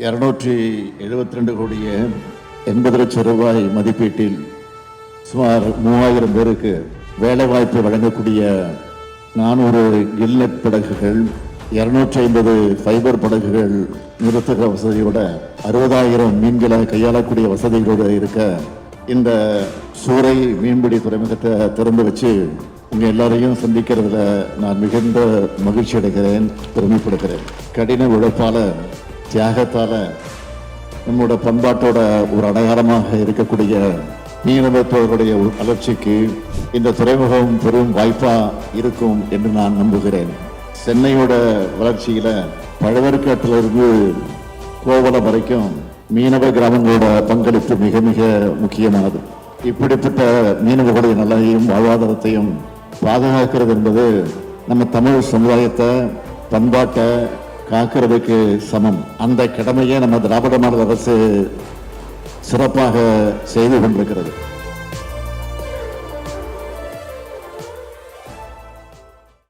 இரநூற்றி எழுபத்தி ரெண்டு கோடியே எண்பது லட்சம் ரூபாய் மதிப்பீட்டில் சுமார் மூவாயிரம் பேருக்கு வேலைவாய்ப்பு வழங்கக்கூடிய நானூறு கில்நெட் படகுகள் இரநூற்றி ஐம்பது ஃபைபர் படகுகள் நிறுத்துகிற வசதியோட அறுபதாயிரம் மீன்களை கையாளக்கூடிய வசதிகளோடு இருக்க இந்த சூறை மீன்பிடி துறைமுகத்தை திறந்து வச்சு உங்கள் எல்லாரையும் சந்திக்கிறதுல நான் மிகுந்த மகிழ்ச்சி அடைகிறேன் பெருமைப்படுகிறேன். கடின உழைப்பாளர் தியாகத்தால நம்மோட பண்பாட்டோட ஒரு அடையாளமாக இருக்கக்கூடிய மீனவத்தோருடைய வளர்ச்சிக்கு இந்த துறைமுகம் பெரும் வாய்ப்பா இருக்கும் என்று நான் நம்புகிறேன். சென்னையோட வளர்ச்சியில பழவர்காட்டிலிருந்து கோவலம் வரைக்கும் மீனவ கிராமங்களோட பங்களிப்பு மிக மிக முக்கியமானது. இப்படிப்பட்ட மீனவர்களுடைய நலனையும் வாழ்வாதாரத்தையும் பாதுகாக்கிறது என்பது நம்ம தமிழ் சமுதாயத்தை பண்பாட்டை காக்கிறதுக்கு சமம். அந்த கடமையை நம்ம திராவிட மாடல் அரசு சிறப்பாக செய்து கொண்டிருக்கிறது.